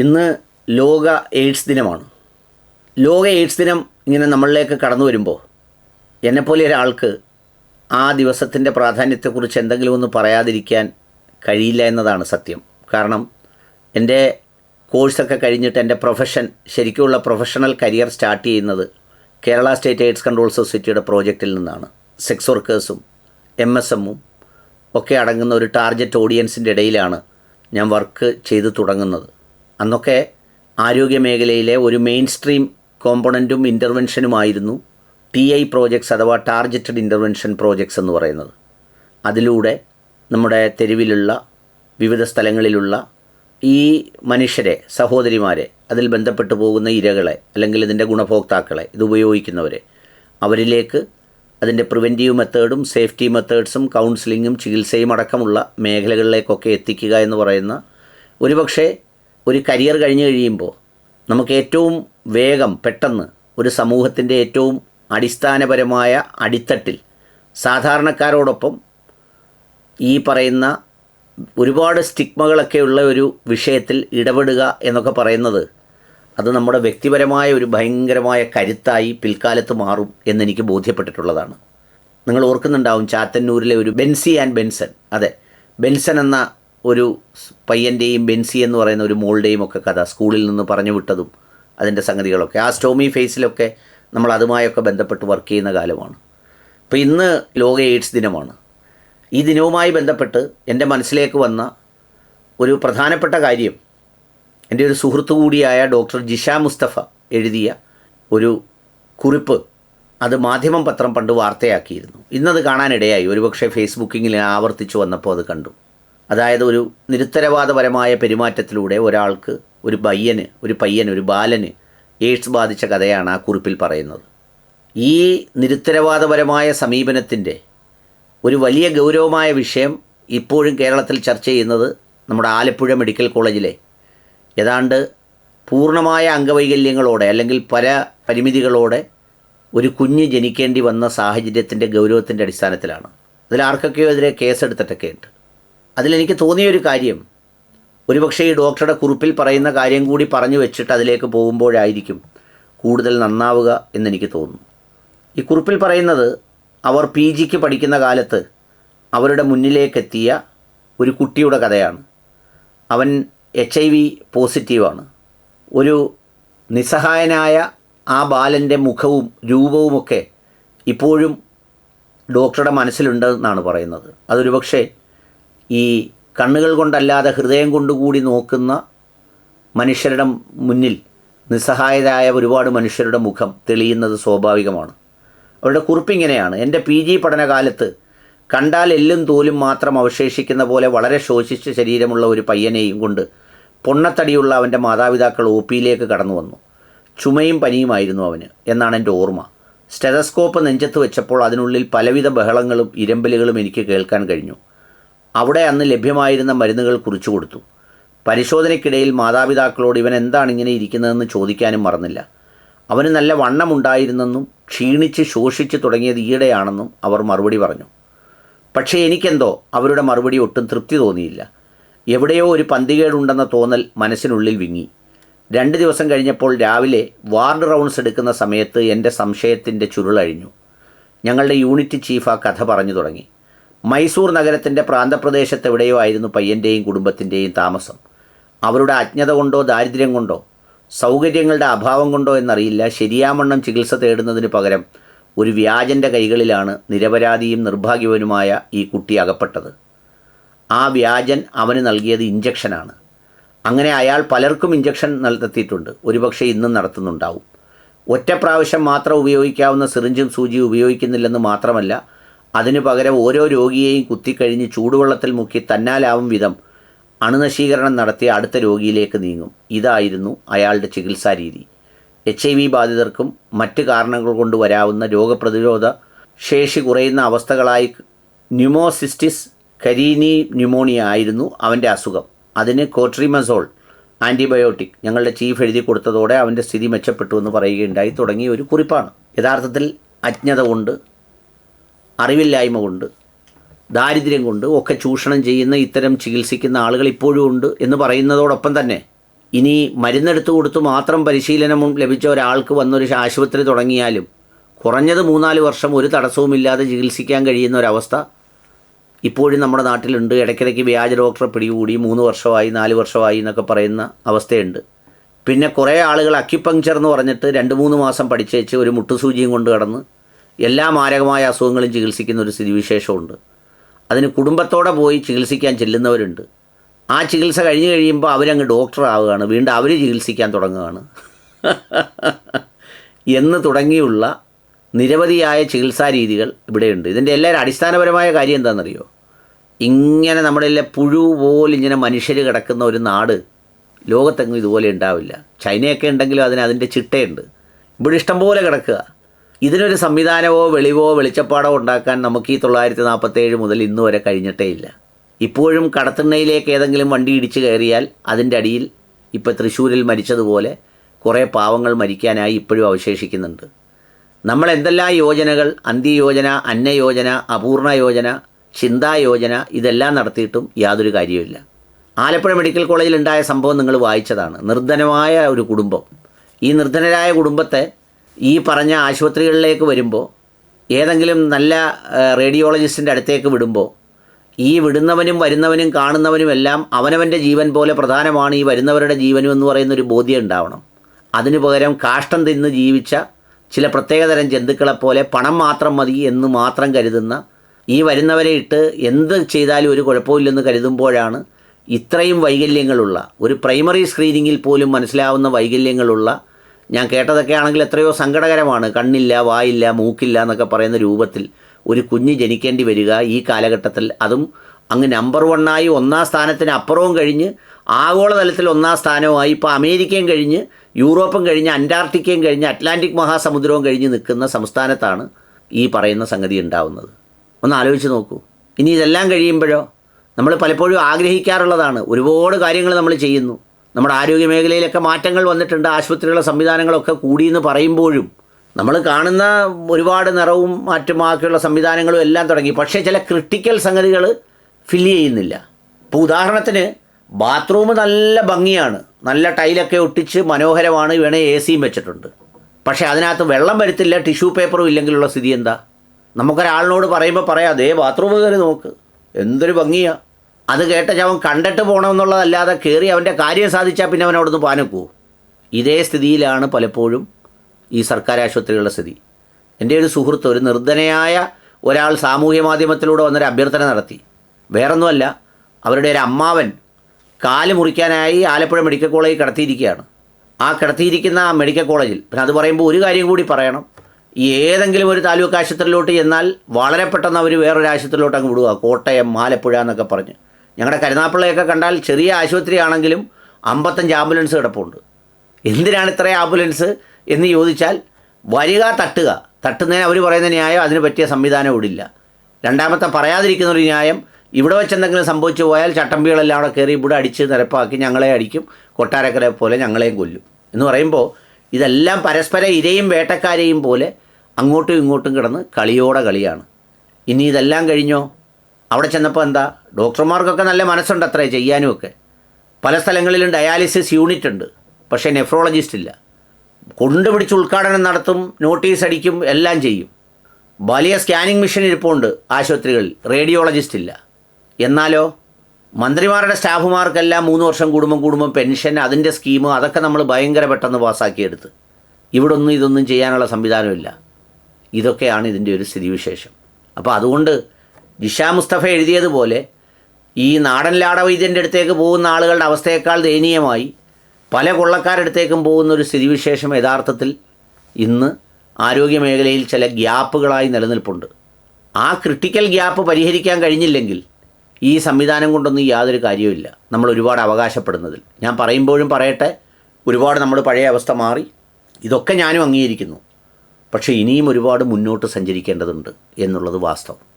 ഇന്ന് ലോക എയ്ഡ്സ് ദിനമാണ്. ലോക എയ്ഡ്സ് ദിനം ഇങ്ങനെ നമ്മളിലേക്ക് കടന്നു വരുമ്പോൾ എന്നെപ്പോലെ ഒരാൾക്ക് ആ ദിവസത്തിന്റെ പ്രാധാന്യത്തെക്കുറിച്ച് എന്തെങ്കിലും ഒന്ന് പറയാതിരിക്കാൻ കഴിയില്ല എന്നതാണ് സത്യം. കാരണം എന്റെ കോഴ്സൊക്കെ കഴിഞ്ഞിട്ട് എന്റെ പ്രൊഫഷൻ ശരിക്കുമുള്ള പ്രൊഫഷണൽ കരിയർ സ്റ്റാർട്ട് ചെയ്യുന്നത് കേരള സ്റ്റേറ്റ് എയ്ഡ്സ് കൺട്രോൾ സൊസൈറ്റിയുടെ പ്രോജക്റ്റിൽ നിന്നാണ്. സെക്സ് വർക്കേഴ്സും എം എസ് എമ്മും ഒക്കെ അടങ്ങുന്ന ഒരു ടാർഗറ്റ് ഓഡിയൻസിന്റെ ഇടയിലാണ് ഞാൻ വർക്ക് ചെയ്തു തുടങ്ങുന്നത്. അന്നൊക്കെ ആരോഗ്യ മേഖലയിലെ ഒരു മെയിൻ സ്ട്രീം കോമ്പണന്റും ഇന്റർവെൻഷനുമായിരുന്നു ടി ഐ പ്രോജക്ട്സ് അഥവാ ടാർഗറ്റഡ് ഇന്റർവെൻഷൻ പ്രോജക്ട്സ് എന്ന് പറയുന്നത്. അതിലൂടെ നമ്മുടെ തെരുവിലുള്ള വിവിധ സ്ഥലങ്ങളിലുള്ള ഈ മനുഷ്യരെ സഹോദരിമാരെ അതിൽ ബന്ധപ്പെട്ടു പോകുന്ന ഇരകളെ അല്ലെങ്കിൽ ഇതിന്റെ ഗുണഭോക്താക്കളെ ഇത് ഉപയോഗിക്കുന്നവരെ അവരിലേക്ക് അതിന്റെ പ്രിവെന്റീവ് മെത്തേഡും സേഫ്റ്റി മെത്തേഡ്സും കൗൺസിലിങ്ങും ചികിത്സയും അടക്കമുള്ള മേഖലകളിലേക്കൊക്കെ എത്തിക്കുക എന്ന് പറയുന്ന ഒരുപക്ഷെ ഒരു കരിയർ കഴിഞ്ഞു കഴിയുമ്പോൾ നമുക്ക് ഏറ്റവും വേഗം പെട്ടെന്ന് ഒരു സമൂഹത്തിന്റെ ഏറ്റവും അടിസ്ഥാനപരമായ അടിത്തട്ടിൽ സാധാരണക്കാരോടൊപ്പം ഈ പറയുന്ന ഒരുപാട് സ്റ്റിഗ്മകളൊക്കെയുള്ള ഒരു വിഷയത്തിൽ ഇടപെടുക എന്നൊക്കെ പറയുന്നത് അത് നമ്മുടെ വ്യക്തിപരമായ ഒരു ഭയങ്കരമായ കരുത്തായി പിൽക്കാലത്ത് മാറും എന്നെനിക്ക് ബോധ്യപ്പെട്ടിട്ടുള്ളതാണ്. നിങ്ങൾ ഓർക്കുന്നുണ്ടാവും ചാത്തന്നൂരിലെ ഒരു ബെൻസി ആൻഡ് ബെൻസൺ. അതെ ബെൻസൺ എന്ന ഒരു പയ്യന്റെയും ബെൻസി എന്ന് പറയുന്ന ഒരു മോളുടെയും ഒക്കെ കഥ സ്കൂളിൽ നിന്ന് പറഞ്ഞു വിട്ടതും അതിന്റെ സംഗതികളൊക്കെ. ആ സ്റ്റോമി ഫേസിലൊക്കെ നമ്മൾ അതുമായൊക്കെ ബന്ധപ്പെട്ട് വർക്ക് ചെയ്യുന്ന കാലമാണ്. അപ്പോൾ ഇന്ന് ലോക എയ്ഡ്സ് ദിനമാണ്. ഈ ദിനവുമായി ബന്ധപ്പെട്ട് എന്റെ മനസ്സിലേക്ക് വന്ന ഒരു പ്രധാനപ്പെട്ട കാര്യം എന്റെ ഒരു സുഹൃത്തു കൂടിയായ ഡോക്ടർ ജിഷ മുസ്തഫ എഴുതിയ ഒരു കുറിപ്പ് അത് മാധ്യമം പത്രം പണ്ട് വാർത്തയാക്കിയിരുന്നു. ഇന്നത് കാണാനിടയായി. ഒരുപക്ഷെ ഫേസ്ബുക്കിങ്ങിൽ ആവർത്തിച്ചു വന്നപ്പോൾ അത് കണ്ടു. അതായത് ഒരു നിരുത്തരവാദപരമായ പെരുമാറ്റത്തിലൂടെ ഒരാൾക്ക് ഒരു പയ്യന് ഒരു പയ്യന് ഒരു ബാലന് എയ്ഡ്സ് ബാധിച്ച കഥയാണ് ആ കുറിപ്പിൽ പറയുന്നത്. ഈ നിരുത്തരവാദപരമായ സമീപനത്തിന്റെ ഒരു വലിയ ഗൗരവമായ വിഷയം ഇപ്പോഴും കേരളത്തിൽ ചർച്ച ചെയ്യുന്നത് നമ്മുടെ ആലപ്പുഴ മെഡിക്കൽ കോളേജിലെ ഏതാണ്ട് പൂർണമായ അംഗവൈകല്യങ്ങളോടെ അല്ലെങ്കിൽ പല പരിമിതികളോടെ ഒരു കുഞ്ഞ് ജനിക്കേണ്ടി വന്ന സാഹചര്യത്തിന്റെ ഗൗരവത്തിന്റെ അടിസ്ഥാനത്തിലാണ്. അതിൽ ആർക്കൊക്കെയോ എതിരെ കേസെടുത്തിട്ടൊക്കെ ഉണ്ട് അതിലെനിക്ക് തോന്നിയൊരു കാര്യം. ഒരുപക്ഷെ ഈ ഡോക്ടറുടെ കുറിപ്പിൽ പറയുന്ന കാര്യം കൂടി പറഞ്ഞു വെച്ചിട്ട് അതിലേക്ക് പോകുമ്പോഴായിരിക്കും കൂടുതൽ നന്നാവുക എന്നെനിക്ക് തോന്നുന്നു. ഈ കുറിപ്പിൽ പറയുന്നത് അവർ പി ജിക്ക് പഠിക്കുന്ന കാലത്ത് അവരുടെ മുന്നിലേക്കെത്തിയ ഒരു കുട്ടിയുടെ കഥയാണ്. അവൻ എച്ച് ഐ വി പോസിറ്റീവാണ്. ഒരു നിസ്സഹായനായ ആ ബാലന്റെ മുഖവും രൂപവുമൊക്കെ ഇപ്പോഴും ഡോക്ടറുടെ മനസ്സിലുണ്ടെന്നാണ് പറയുന്നത്. അതൊരു പക്ഷേ ഈ കണ്ണുകൾ കൊണ്ടല്ലാതെ ഹൃദയം കൊണ്ടുകൂടി നോക്കുന്ന മനുഷ്യരുടെ മുന്നിൽ നിസ്സഹായരായ ഒരുപാട് മനുഷ്യരുടെ മുഖം തെളിയുന്നത് സ്വാഭാവികമാണ്. അവരുടെ കുറിപ്പിങ്ങനെയാണ്. എന്റെ പി ജി പഠനകാലത്ത് കണ്ടാൽ എല്ലും തോലും മാത്രം അവശേഷിക്കുന്ന പോലെ വളരെ ശോഷിച്ച ശരീരമുള്ള ഒരു പയ്യനെയും കൊണ്ട് പൊണ്ണത്തടിയുള്ള അവന്റെ മാതാപിതാക്കൾ ഒ പിയിലേക്ക് കടന്നു വന്നു. ചുമയും പനിയുമായിരുന്നു അവന് എന്നാണ് എന്റെ ഓർമ്മ. സ്റ്റെതസ്കോപ്പ് നെഞ്ചത്ത് വെച്ചപ്പോൾ അതിനുള്ളിൽ പലവിധ ബഹളങ്ങളും ഇരമ്പലുകളും എനിക്ക് കേൾക്കാൻ കഴിഞ്ഞു. അവിടെ അന്ന് ലഭ്യമായിരുന്ന മരുന്നുകൾ കുറിച്ചു കൊടുത്തു. പരിശോധനയ്ക്കിടയിൽ മാതാപിതാക്കളോട് ഇവൻ എന്താണ് ഇങ്ങനെ ഇരിക്കുന്നതെന്ന് ചോദിക്കാനും മറന്നില്ല. അവന് നല്ല വണ്ണമുണ്ടായിരുന്നെന്നും ക്ഷീണിച്ച് ശോഷിച്ച് തുടങ്ങിയത് ഈയിടെയാണെന്നും അവർ മറുപടി പറഞ്ഞു. പക്ഷേ എനിക്കെന്തോ അവരുടെ മറുപടി ഒട്ടും തൃപ്തി തോന്നിയില്ല. എവിടെയോ ഒരു പന്തികേടുണ്ടെന്ന തോന്നൽ മനസ്സിനുള്ളിൽ വിങ്ങി. രണ്ട് ദിവസം കഴിഞ്ഞപ്പോൾ രാവിലെ വാർഡ് റൗണ്ട്സ് എടുക്കുന്ന സമയത്ത് എന്റെ സംശയത്തിന്റെ ചുരുളഴിഞ്ഞു. ഞങ്ങളുടെ യൂണിറ്റ് ചീഫ് ആ കഥ പറഞ്ഞു തുടങ്ങി. മൈസൂർ നഗരത്തിന്റെ പ്രാന്തപ്രദേശത്ത് എവിടെയോ ആയിരുന്നു പയ്യന്റെയും കുടുംബത്തിന്റെയും താമസം. അവരുടെ അജ്ഞത കൊണ്ടോ ദാരിദ്ര്യം കൊണ്ടോ സൗകര്യങ്ങളുടെ അഭാവം കൊണ്ടോ എന്നറിയില്ല ശരിയാമണ്ണം ചികിത്സ തേടുന്നതിന് പകരം ഒരു വ്യാജന്റെ കൈകളിലാണ് നിരപരാധിയും നിർഭാഗ്യവനുമായ ഈ കുട്ടി അകപ്പെട്ടത്. ആ വ്യാജൻ അവന് നൽകിയത് ഇഞ്ചക്ഷനാണ്. അങ്ങനെ അയാൾ പലർക്കും ഇഞ്ചക്ഷൻ നടത്തിയിട്ടുണ്ട് ഒരുപക്ഷെ ഇന്നും നടത്തുന്നുണ്ടാവും. ഒറ്റ പ്രാവശ്യം മാത്രം ഉപയോഗിക്കാവുന്ന സിറിഞ്ചും സൂചിയും ഉപയോഗിക്കുന്നില്ലെന്ന് മാത്രമല്ല അതിനു പകരം ഓരോ രോഗിയെയും കുത്തിക്കഴിഞ്ഞ് ചൂടുവെള്ളത്തിൽ മുക്കി തന്നാലാവും വിധം അണുനശീകരണം നടത്തി അടുത്ത രോഗിയിലേക്ക് നീങ്ങും. ഇതായിരുന്നു അയാളുടെ ചികിത്സാ രീതി. എച്ച് ഐ വി ബാധിതർക്കും മറ്റ് കാരണങ്ങൾ കൊണ്ട് വരാവുന്ന രോഗപ്രതിരോധ ശേഷി കുറയുന്ന അവസ്ഥകളായി ന്യൂമോസിസ്റ്റിസ് കരീനി ന്യൂമോണിയ ആയിരുന്നു അവന്റെ അസുഖം. അതിന് കോട്രിമസോൾ ആന്റിബയോട്ടിക് ഞങ്ങളുടെ ചീഫ് എഴുതി കൊടുത്തതോടെ അവന്റെ സ്ഥിതി മെച്ചപ്പെട്ടു എന്ന് പറയുകയുണ്ടായി. തുടങ്ങിയ ഒരു കുറിപ്പാണ്. യഥാർത്ഥത്തിൽ അജ്ഞത കൊണ്ട് അറിവില്ലായ്മ കൊണ്ട് ദാരിദ്ര്യം കൊണ്ട് ഒക്കെ ചൂഷണം ചെയ്യുന്ന ഇത്തരം ചികിത്സിക്കുന്ന ആളുകൾ ഇപ്പോഴും ഉണ്ട് എന്ന് പറയുന്നതോടൊപ്പം തന്നെ ഇനി മരുന്നെടുത്ത് കൊടുത്ത് മാത്രം പരിശീലനം ലഭിച്ച ഒരാൾക്ക് വന്നൊരു ആശുപത്രി തുടങ്ങിയാലും കുറഞ്ഞത് മൂന്നാൽ വർഷം ഒരു തടസ്സവുമില്ലാതെ ചികിത്സിക്കാൻ കഴിയുന്ന ഒരവസ്ഥ ഇപ്പോഴും നമ്മുടെ നാട്ടിലുണ്ട്. ഇടയ്ക്കിടയ്ക്ക് വ്യാജ ഡോക്ടറെ പിടികൂടി മൂന്ന് വർഷമായി നാല് വർഷമായി എന്നൊക്കെ പറയുന്ന അവസ്ഥയുണ്ട്. പിന്നെ കുറേ ആളുകൾ അക്യുപങ്ചർ എന്ന് പറഞ്ഞിട്ട് രണ്ട് മൂന്ന് മാസം പഠിച്ചേച്ച് ഒരു മുട്ടുസൂചിയും കൊണ്ട് കടന്ന് എല്ലാ മാരകമായ അസുഖങ്ങളും ചികിത്സിക്കുന്ന ഒരു സ്ഥിതിവിശേഷമുണ്ട്. അതിന് കുടുംബത്തോടെ പോയി ചികിത്സിക്കാൻ ചെല്ലുന്നവരുണ്ട്. ആ ചികിത്സ കഴിഞ്ഞ് കഴിയുമ്പോൾ അവരങ്ങ് ഡോക്ടർ ആവുകയാണ് വീണ്ടും അവർ ചികിത്സിക്കാൻ തുടങ്ങുകയാണ്. എന്ന് തുടങ്ങിയുള്ള നിരവധിയായ ചികിത്സാ രീതികൾ ഇവിടെയുണ്ട്. ഇതിന്റെ എല്ലാവരും അടിസ്ഥാനപരമായ കാര്യം എന്താണെന്നറിയോ? ഇങ്ങനെ നമ്മളിലെ പുഴു പോലെ ഇങ്ങനെ മനുഷ്യർ കിടക്കുന്ന ഒരു നാട് ലോകത്തെങ്ങും ഇതുപോലെ ഉണ്ടാവില്ല. ചൈനയൊക്കെ ഉണ്ടെങ്കിലും അതിന് അതിന്റെ ചിട്ടയുണ്ട്. ഇവിടെ ഇഷ്ടംപോലെ കിടക്കുക. ഇതിനൊരു സംവിധാനമോ വെളിവോ വെളിച്ചപ്പാടോ ഉണ്ടാക്കാൻ നമുക്ക് ഈ തൊള്ളായിരത്തി നാൽപ്പത്തേഴ് മുതൽ ഇന്ന് വരെ കഴിഞ്ഞിട്ടേ ഇല്ല. ഇപ്പോഴും കടത്തിണ്ണയിലേക്ക് ഏതെങ്കിലും വണ്ടി ഇടിച്ച് കയറിയാൽ അതിന്റെ അടിയിൽ ഇപ്പോൾ തൃശ്ശൂരിൽ മരിച്ചതുപോലെ കുറേ പാവങ്ങൾ മരിക്കാനായി ഇപ്പോഴും അവശേഷിക്കുന്നുണ്ട്. നമ്മൾ എന്തെല്ലാം യോജനകൾ അന്ത്യയോജന അന്നയോജന അപൂർണ യോജന ചിന്താ യോജന ഇതെല്ലാം നടത്തിയിട്ടും യാതൊരു കാര്യവുമില്ല. ആലപ്പുഴ മെഡിക്കൽ കോളേജിൽ ഉണ്ടായ സംഭവം നിങ്ങൾ വായിച്ചതാണ്. നിർധനമായ ഒരു കുടുംബം. ഈ നിർധനരായ കുടുംബത്തെ ഈ പറഞ്ഞ ആശുപത്രികളിലേക്ക് വരുമ്പോൾ ഏതെങ്കിലും നല്ല റേഡിയോളജിസ്റ്റിന്റെ അടുത്തേക്ക് വിടുമ്പോൾ ഈ വിടുന്നവനും വരുന്നവനും കാണുന്നവനും എല്ലാം അവനവന്റെ ജീവൻ പോലെ പ്രധാനമാണ് ഈ വരുന്നവരുടെ ജീവനും എന്ന് പറയുന്ന ഒരു ബോധ്യം ഉണ്ടാവണം അതിനു പകരം കാഷ്ടം തിന്ന് ജീവിച്ച ചില പ്രത്യേകതരം ജന്തുക്കളെപ്പോലെ പണം മാത്രം മതി എന്ന് മാത്രം കരുതുന്ന ഈ വരുന്നവരെ ഇട്ട് എന്ത് ചെയ്താലും ഒരു കുഴപ്പമില്ലെന്ന് കരുതുമ്പോഴാണ് ഇത്രയും വൈകല്യങ്ങളുള്ള ഒരു പ്രൈമറി സ്ക്രീനിങ്ങിൽ പോലും മനസ്സിലാവുന്ന വൈകല്യങ്ങളുള്ള ഞാൻ കേട്ടതൊക്കെ ആണെങ്കിൽ എത്രയോ സങ്കടകരമാണ്. കണ്ണില്ല വായില്ല മൂക്കില്ല എന്നൊക്കെ പറയുന്ന രൂപത്തിൽ ഒരു കുഞ്ഞ് ജനിക്കേണ്ടി വരിക ഈ കാലഘട്ടത്തിൽ. അതും അങ്ങ് നമ്പർ വണ്ണായി ഒന്നാം സ്ഥാനത്തിന് അപ്പുറവും കഴിഞ്ഞ് ആഗോളതലത്തിൽ ഒന്നാം സ്ഥാനവുമായി ഇപ്പോൾ അമേരിക്കയും കഴിഞ്ഞ് യൂറോപ്പും കഴിഞ്ഞ് അന്റാർട്ടിക്കയും കഴിഞ്ഞ് അറ്റ്ലാന്റിക് മഹാസമുദ്രവും കഴിഞ്ഞ് നിൽക്കുന്ന സംസ്ഥാനത്താണ് ഈ പറയുന്ന സംഗതി ഉണ്ടാവുന്നത്. ഒന്ന് ആലോചിച്ച് നോക്കൂ. ഇനി ഇതെല്ലാം കഴിയുമ്പോഴോ നമ്മൾ പലപ്പോഴും ആഗ്രഹിക്കാറുള്ളതാണ്. ഒരുപാട് കാര്യങ്ങൾ നമ്മൾ ചെയ്യുന്നു. നമ്മുടെ ആരോഗ്യ മേഖലയിലൊക്കെ മാറ്റങ്ങൾ വന്നിട്ടുണ്ട് ആശുപത്രികളുടെ സംവിധാനങ്ങളൊക്കെ കൂടിയെന്ന് പറയുമ്പോഴും നമ്മൾ കാണുന്ന ഒരുപാട് നിറവും മാറ്റുമാക്കിയുള്ള സംവിധാനങ്ങളും എല്ലാം തുടങ്ങി. പക്ഷേ ചില ക്രിട്ടിക്കൽ സംഗതികൾ ഫില്ല് ചെയ്യുന്നില്ല. ഇപ്പോൾ ഉദാഹരണത്തിന് ബാത്റൂം നല്ല ഭംഗിയാണ്. നല്ല ടൈലൊക്കെ ഒട്ടിച്ച് മനോഹരമാണ് വേണേൽ എ സിയും വെച്ചിട്ടുണ്ട്. പക്ഷേ അതിനകത്ത് വെള്ളം വരുത്തില്ല ടിഷ്യൂ പേപ്പറും ഇല്ലെങ്കിലുള്ള സ്ഥിതി എന്താ? നമുക്കൊരാളിനോട് പറയുമ്പോൾ പറയാം അതേ ബാത്റൂം കയറി നോക്ക്. എന്തൊരു ഭംഗിയാ. അത് കേട്ട അവൻ കണ്ടിട്ട് പോകണമെന്നുള്ളതല്ലാതെ കയറി അവന്റെ കാര്യം സാധിച്ചാൽ പിന്നെ അവൻ അവിടുന്ന് പാനക്കൂ ഇതേ സ്ഥിതിയിലാണ് പലപ്പോഴും ഈ സർക്കാർ ആശുപത്രികളുടെ സ്ഥിതി. എന്റെ ഒരു സുഹൃത്ത് ഒരു നിർദ്ധനയായ ഒരാൾ സാമൂഹ്യ മാധ്യമത്തിലൂടെ വന്നൊരു അഭ്യർത്ഥന നടത്തി. വേറൊന്നുമല്ല അവരുടെ ഒരു അമ്മാവൻ കാൽ മുറിക്കാനായി ആലപ്പുഴ മെഡിക്കൽ കോളേജിൽ കിടത്തിയിരിക്കുകയാണ്. ആ കിടത്തിയിരിക്കുന്ന ആ മെഡിക്കൽ കോളേജിൽ പിന്നെ അത് പറയുമ്പോൾ ഒരു കാര്യം കൂടി പറയണം. ഏതെങ്കിലും ഒരു താലൂക്ക് ആശുപത്രിയിലോട്ട് ചെന്നാൽ വളരെ പെട്ടെന്ന് അവർ വേറൊരു ആശുപത്രിയിലോട്ട് അങ്ങ് വിടുക കോട്ടയം ആലപ്പുഴ എന്നൊക്കെ പറഞ്ഞ്. ഞങ്ങളുടെ കരുനാപ്പിള്ളയൊക്കെ കണ്ടാൽ ചെറിയ ആശുപത്രിയാണെങ്കിലും അമ്പത്തഞ്ച് ആംബുലൻസ് കിടപ്പുണ്ട്. എന്തിനാണ് ഇത്രയും ആംബുലൻസ് എന്ന് ചോദിച്ചാൽ വരിക തട്ടുക. തട്ടുന്നതിന് അവർ പറയുന്ന ന്യായം അതിന് പറ്റിയ സംവിധാനം ഇവിടില്ല രണ്ടാമത്തെ പറയാതിരിക്കുന്ന ഒരു ന്യായം ഇവിടെ വെച്ച് എന്തെങ്കിലും സംഭവിച്ചു പോയാൽ ചട്ടമ്പികളെല്ലാം അവിടെ കയറി ഇവിടെ അടിച്ച് നിരപ്പാക്കി ഞങ്ങളെ അടിക്കും. കൊട്ടാരക്കരെ പോലെ ഞങ്ങളെയും കൊല്ലും. എന്ന് പറയുമ്പോൾ ഇതെല്ലാം പരസ്പര ഇരയും വേട്ടക്കാരെയും പോലെ അങ്ങോട്ടും ഇങ്ങോട്ടും കിടന്ന് കളിയോടെ കളിയാണ്. ഇനി ഇതെല്ലാം കഴിഞ്ഞോ? അവിടെ ചെന്നപ്പോൾ എന്താ? ഡോക്ടർമാർക്കൊക്കെ നല്ല മനസ്സുണ്ട് അത്രേ ചെയ്യാനുമൊക്കെ. പല സ്ഥലങ്ങളിലും ഡയാലിസിസ് യൂണിറ്റ് ഉണ്ട്. പക്ഷേ നെഫ്രോളജിസ്റ്റ് ഇല്ല. കൊണ്ടുപിടിച്ച് ഉദ്ഘാടനം നടത്തും നോട്ടീസ് അടിക്കും എല്ലാം ചെയ്യും. വലിയ സ്കാനിങ് മെഷീൻ ഇരിപ്പുണ്ട് ആശുപത്രികളിൽ. റേഡിയോളജിസ്റ്റ് ഇല്ല. എന്നാലോ? മന്ത്രിമാരുടെ സ്റ്റാഫുമാർക്കെല്ലാം മൂന്ന് വർഷം കൂടുമ്പം കൂടുമ്പം പെൻഷൻ അതിന്റെ സ്കീം അതൊക്കെ നമ്മൾ ഭയങ്കര പെട്ടെന്ന് പാസ്സാക്കിയെടുത്ത്. ഇവിടെ ഒന്നും ഇതൊന്നും ചെയ്യാനുള്ള സംവിധാനമില്ല. ഇതൊക്കെയാണ് ഇതിന്റെ ഒരു സ്ഥിതിവിശേഷം. അപ്പോൾ അതുകൊണ്ട് ജിഷ മുസ്തഫ എഴുതിയതുപോലെ ഈ നാടൻ ലാടവൈദ്യന്റെ അടുത്തേക്ക് പോകുന്ന ആളുകളുടെ അവസ്ഥയേക്കാൾ ദയനീയമായി പല കൊള്ളക്കാരടുത്തേക്കും പോകുന്ന ഒരു സ്ഥിതിവിശേഷം യഥാർത്ഥത്തിൽ ഇന്ന് ആരോഗ്യ മേഖലയിൽ ചില ഗ്യാപ്പുകളായി നിലനിൽപ്പുണ്ട്. ആ ക്രിട്ടിക്കൽ ഗ്യാപ്പ് പരിഹരിക്കാൻ കഴിഞ്ഞില്ലെങ്കിൽ ഈ സംവിധാനം കൊണ്ടൊന്നും യാതൊരു കാര്യവുമില്ല നമ്മൾ ഒരുപാട് അവകാശപ്പെടുന്നതിൽ. ഞാൻ പറയുമ്പോഴും പറയട്ടെ ഒരുപാട് നമ്മൾ പഴയ അവസ്ഥ മാറി. ഇതൊക്കെ ഞാനും അംഗീകരിക്കുന്നു. പക്ഷേ ഇനിയും ഒരുപാട് മുന്നോട്ട് സഞ്ചരിക്കേണ്ടതുണ്ട് എന്നുള്ളത് വാസ്തവം.